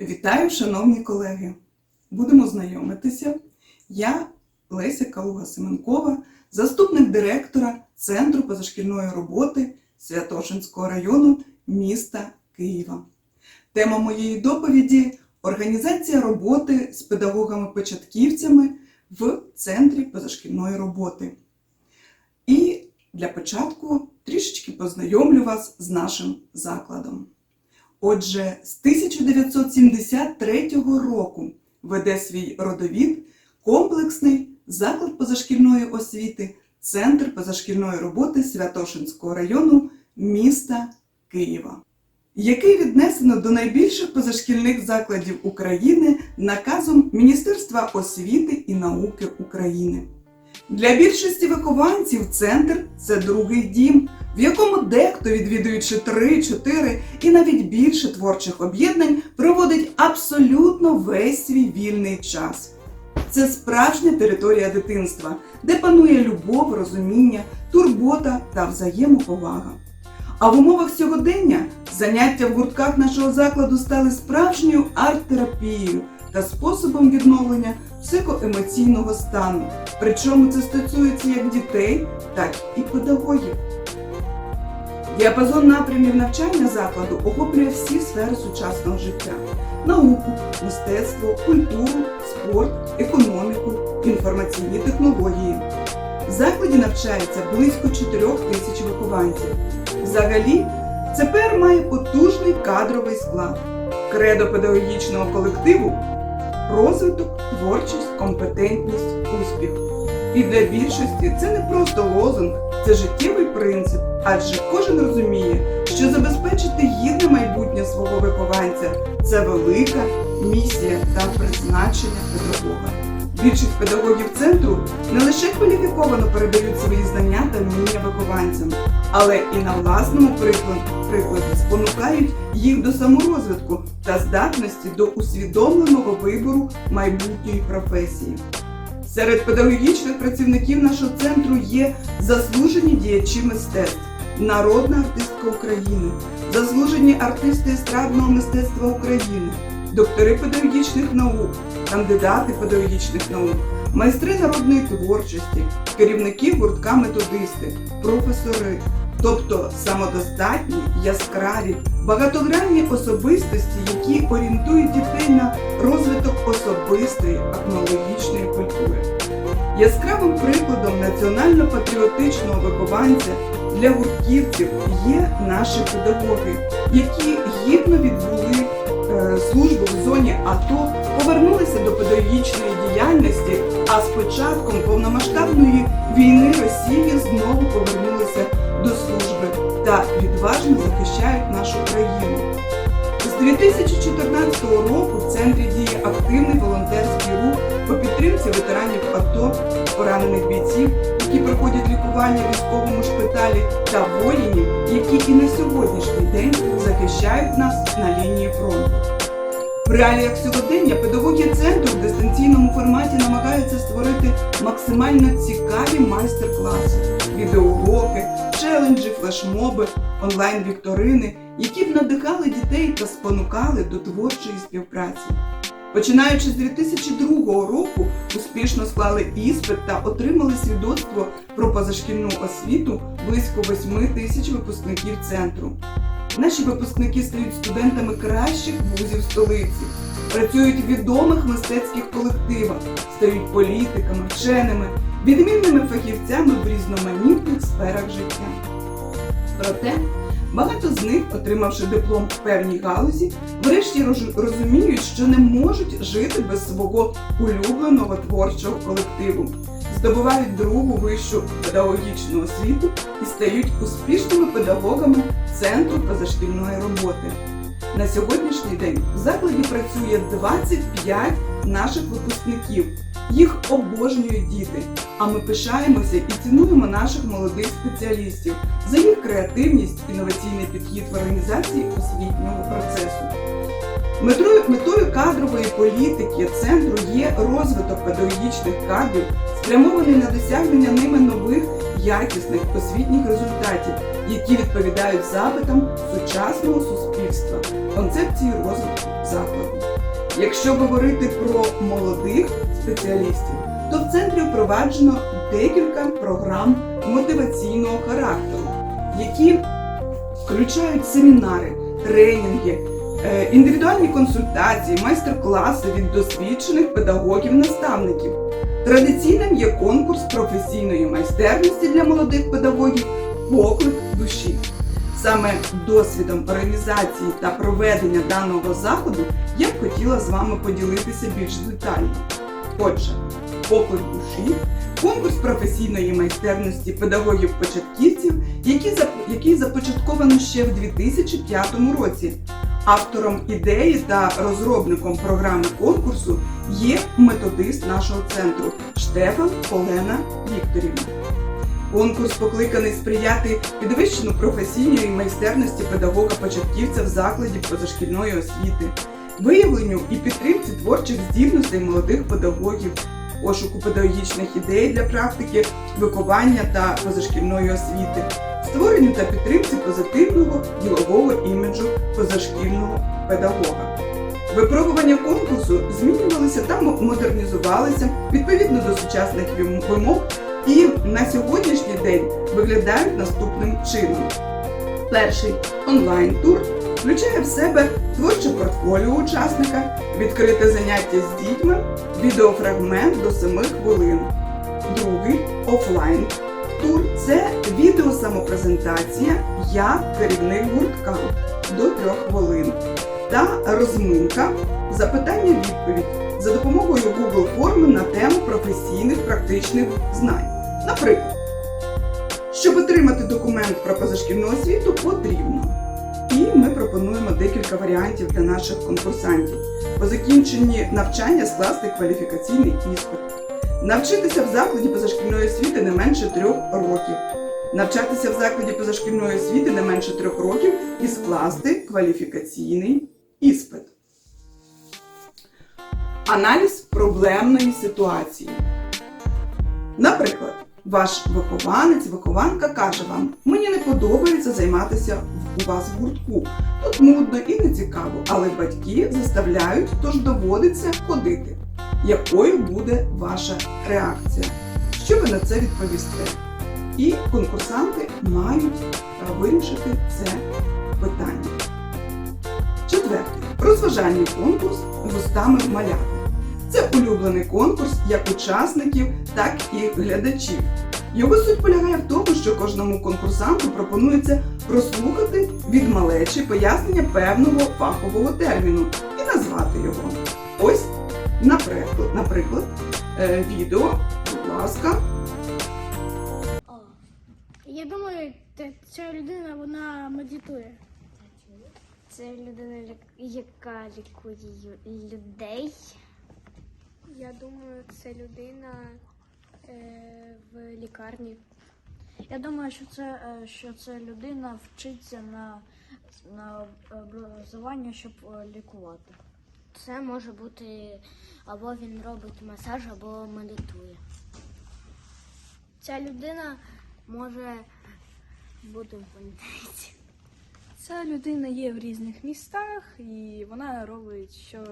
Вітаю, шановні колеги! Будемо знайомитися. Я Леся Калуга Семенкова, заступник директора Центру позашкільної роботи Святошинського району міста Києва. Тема моєї доповіді організація роботи з педагогами-початківцями в Центрі позашкільної роботи. І для початку трішечки познайомлю вас з нашим закладом. Отже, з 1973 року веде свій родовід комплексний заклад позашкільної освіти, Центр позашкільної роботи Святошинського району міста Києва, який віднесено до найбільших позашкільних закладів України наказом Міністерства освіти і науки України. Для більшості вихованців центр це другий дім, в якому дехто, відвідуючи 3, 4 і навіть більше творчих об'єднань, проводить абсолютно весь свій вільний час. Це справжня територія дитинства, де панує любов, розуміння, турбота та взаємоповага. А в умовах сьогодення заняття в гуртках нашого закладу стали справжньою арт-терапією та способом відновлення психоемоційного стану. Причому це стосується як дітей, так і педагогів. Діапазон напрямів навчання закладу охоплює всі сфери сучасного життя: науку, мистецтво, культуру, спорт, економіку, інформаційні технології. В закладі навчається близько 4 тисяч вихованців. Взагалі, ЦПР має потужний кадровий склад, кредо педагогічного колективу розвиток, творчість, компетентність, успіх. І для більшості це не просто лозунг, це життєвий принцип, адже кожен розуміє, що забезпечити гідне майбутнє свого вихованця це велика місія та призначення педагога. Більшість педагогів центру не лише кваліфіковано передають свої знання та вміння вихованцям, але і на власному прикладі спонукають їх до саморозвитку та здатності до усвідомленого вибору майбутньої професії. Серед педагогічних працівників нашого центру є заслужені діячі мистецтв, народна артистка України, заслужені артисти естрадного мистецтва України, доктори педагогічних наук, кандидати педагогічних наук, майстри народної творчості, керівники гуртка методисти, професори, тобто самодостатні, яскраві, багатогранні особистості, які орієнтують дітей на розвиток особистої акмологічної культури. Яскравим прикладом національно-патріотичного вихованця для гуртківців є наші педагоги, які гідно відбули е, службу в зоні АТО, повернулися до педагогічної діяльності, а з початком повномасштабної війни Росії знову повернулися до служби та відважно захищають нашу країну. З 2014 року в центрі діє активний волонтерський рух по підтримці ветеранів АТО, поранених бійців, які проходять лікування в військовому шпиталі, та воїнів, які і на сьогоднішній день захищають нас на лінії фронту. В реаліях сьогодення педагоги центру в дистанційному форматі намагаються створити максимально цікаві майстер-класи, відеоуроки, челенджі, флешмоби, онлайн-вікторини, які б надихали дітей та спонукали до творчої співпраці. Починаючи з 2002 року, успішно склали іспит та отримали свідоцтво про позашкільну освіту близько 8 тисяч випускників центру. Наші випускники стають студентами кращих вузів столиці, працюють в відомих мистецьких колективах, стають політиками, вченими, відмінними фахівцями в різноманітних сферах життя. Проте багато з них, отримавши диплом в певній галузі, врешті розуміють, що не можуть жити без свого улюбленого творчого колективу, здобувають другу вищу педагогічну освіту і стають успішними педагогами центру позашкільної роботи. На сьогоднішній день в закладі працює 25 наших випускників. Їх обожнюють діти, а ми пишаємося і цінуємо наших молодих спеціалістів за їх креативність, інноваційний підхід в організації освітнього процесу. Метрою, метою кадрової політики центру є розвиток педагогічних кадрів, спрямований на досягнення ними нових якісних освітніх результатів, які відповідають запитам сучасного суспільства, концепції розвитку закладу. Якщо говорити про молодих спеціалістів, то в центрі впроваджено декілька програм мотиваційного характеру, які включають семінари, тренінги, е, індивідуальні консультації, майстер-класи від досвідчених педагогів-наставників. Традиційним є конкурс професійної майстерності для молодих педагогів Поклик душі. Саме досвідом організації та проведення даного заходу я б хотіла з вами поділитися більш детально. Отже, поклик душі конкурс професійної майстерності педагогів-початківців, який, який започатковано ще в 2005 році. Автором ідеї та розробником програми конкурсу є методист нашого центру Штефан Олена Вікторівна. Конкурс покликаний сприяти підвищенню професійної майстерності педагога-початківця в закладі позашкільної освіти, виявленню і підтримці творчих здібностей молодих педагогів, пошуку педагогічних ідей для практики, виховання та позашкільної освіти, створенню та підтримці позитивного ділового іміджу позашкільного педагога. Випробування конкурсу змінювалися та модернізувалися відповідно до сучасних вимог і на сьогоднішній день виглядають наступним чином. Перший онлайн-тур включає в себе творче портфоліо учасника, відкрите заняття з дітьми, відеофрагмент до 7 хвилин. Другий офлайн тур це відеосамопрезентація Я керівник гуртка до 3 хвилин та розминка запитання-відповідь за допомогою Google форми на тему професійних практичних знань. Наприклад, щоб отримати документ про позашкільну освіту, потрібно. І ми пропонуємо декілька варіантів для наших конкурсантів. По закінченні навчання скласти кваліфікаційний іспит, навчитися в закладі позашкільної освіти не менше трьох років, навчатися в закладі позашкільної освіти не менше трьох років і скласти кваліфікаційний іспит. Аналіз проблемної ситуації. Наприклад, ваш вихованець, вихованка каже вам: мені не подобається займатися у вас в гуртку. Тут нудно і не цікаво, але батьки заставляють, тож доводиться ходити. Якою буде ваша реакція? Що ви на це відповісте? І конкурсанти мають вирішити це питання. Четвертий. Розважальний конкурс вустами маляти. Це улюблений конкурс як учасників, так і глядачів. Його суть полягає в тому, що кожному конкурсанту пропонується прослухати від малечі пояснення певного фахового терміну і назвати його. Ось, наприклад, наприклад е, відео, будь ласка, О, я думаю, ця людина вона медитує. Це людина, яка лікує людей. Я думаю, це людина е, в лікарні. Я думаю, що це, е, що це людина вчиться на, на образування, щоб е, лікувати. Це може бути або він робить масаж, або медитує. Ця людина може бути в больниці. Ця людина є в різних містах і вона робить що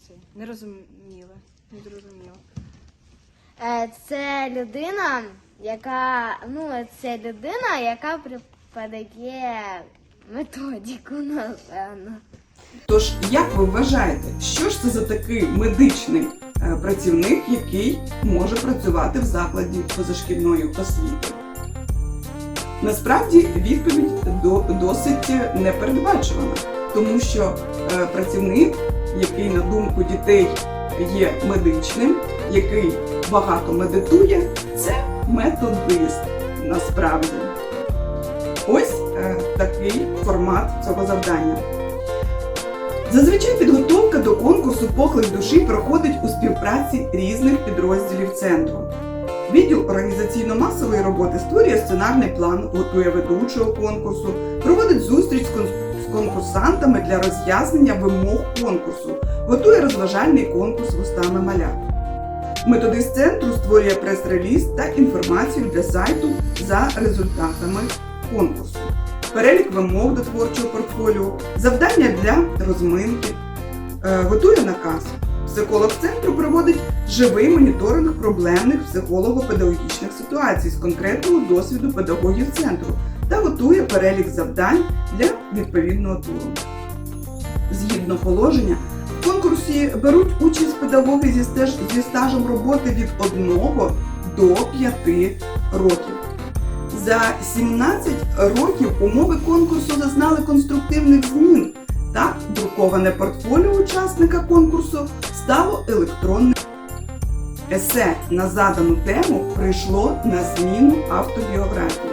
це нерозуміле, незрозуміло. Е, Це людина, яка ну це людина, яка преподає методику, напевно. Тож, як ви вважаєте, що ж це за такий медичний е, працівник, який може працювати в закладі позашкільної освіти? Насправді відповідь до, досить непередбачувана, тому що е, працівник, який на думку дітей є медичним, який багато медитує, це методист насправді. Ось е, такий формат цього завдання. Зазвичай підготовка до конкурсу поклик душі проходить у співпраці різних підрозділів центру. Відділ організаційно-масової роботи створює сценарний план, готує ведучого конкурсу, проводить зустріч з конкурсантами для роз'яснення вимог конкурсу, готує розважальний конкурс вустами малят. Методист центру створює прес-реліз та інформацію для сайту за результатами конкурсу перелік вимог до творчого портфоліо, завдання для розминки, е, готує наказ. Психолог центру проводить живий моніторинг проблемних психолого-педагогічних ситуацій з конкретного досвіду педагогів центру та готує перелік завдань для відповідного туру. Згідно положення, в беруть участь педагоги зі, стеж, зі стажем роботи від 1 до 5 років. За 17 років умови конкурсу зазнали конструктивних змін. Так, друковане портфоліо учасника конкурсу стало електронним. Есе на задану тему прийшло на зміну автобіографії.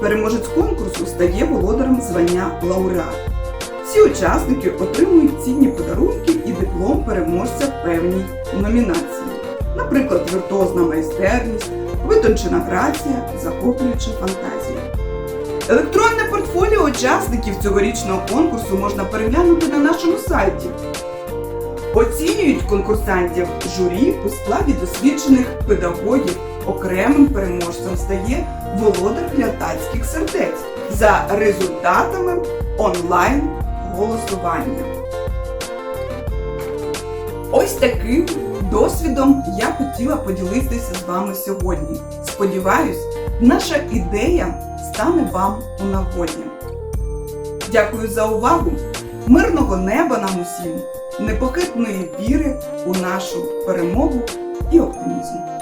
Переможець конкурсу стає володарем звання лауреат. Всі учасники отримують цінні подарунки і диплом переможця в певній номінації. Наприклад, віртуозна майстерність, витончена грація, захоплююча фантазія. Електронне портфоліо учасників цьогорічного конкурсу можна переглянути на нашому сайті. Оцінюють конкурсантів журі у складі досвідчених педагогів. Окремим переможцем стає володар глядацьких сердець за результатами онлайн голосування. Ось таким досвідом я хотіла поділитися з вами сьогодні. Сподіваюсь, наша ідея стане вам у нагоді. Дякую за увагу! Мирного неба нам усім, непохитної віри у нашу перемогу і оптимізм.